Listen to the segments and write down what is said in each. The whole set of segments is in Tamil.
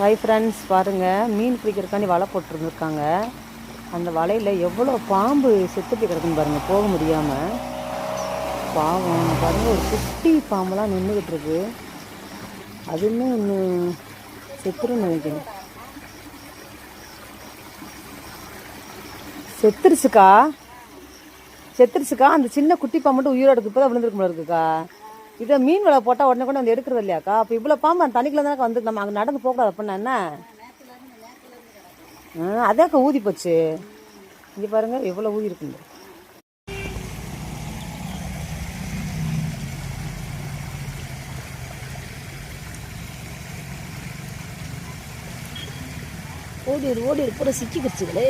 ஹாய் ஃப்ரெண்ட்ஸ் பாருங்கள் மீன் பிடிக்கிறதுக்காண்டி வலை போட்டுருந்துருக்காங்க. அந்த வலையில் எவ்வளோ பாம்பு செத்து கிடக்குன்னு பாருங்கள் போக முடியாமல் பாவம். பாருங்கள் ஒரு குட்டி பாம்புலாம் நின்றுக்கிட்டு இருக்கு அதுவுமே ஒன்று செத்துருன்னு நினைக்கிறேன். செத்துருச்சுக்கா? செத்துருச்சுக்கா? அந்த சின்ன குட்டி பாம்பு மட்டும் உயிரோட இருக்கு இப்போ தான் இருக்குக்கா. இதை மீன் வலை போட்டால் உடனே கூட வந்து எடுக்கிறது இல்லையாக்கா? அப்போ இவ்வளோ பாம்பு அந்த தண்ணிக்குள்ளே தானே வந்து நம்ம அங்கே நடந்து போகக்கூடாது அப்படின்னா என்ன? ஆ அதாக்கா ஊதி போச்சு. இங்கே பாருங்க எவ்வளோ ஊதி இருக்குங்க ஓடிடு ஓடிடு பூரா சிக்கிக்கிடுச்சுங்களே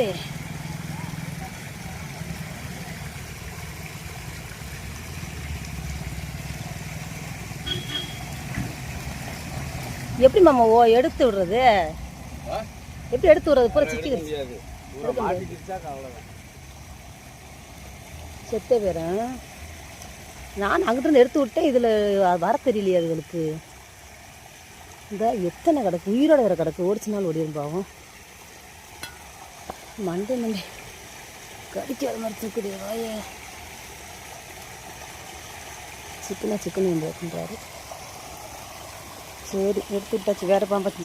எப்படி மாமா ஓ எடுத்து விடுறது? எப்படி எடுத்து விடுறது? பூரா அவ்வளோதான் செத்த பேரன். நான் அங்கிட்டிருந்து எடுத்து விட்டேன் இதில் வர தெரியலையே அதுகளுக்கு. இந்த எத்தனை கிடக்கு? உயிரோட வேற கிடக்கு. ஓடிச்சு நாள் ஓடிடும் பாவம். மண்டை மண்டை. கடிக்காத மாதிரி தூக்குது வாய. சிக்கனா சிக்கன் பண்ணுறாரு சரி எடுத்து விட்டாச்சு. வேற பாம்பா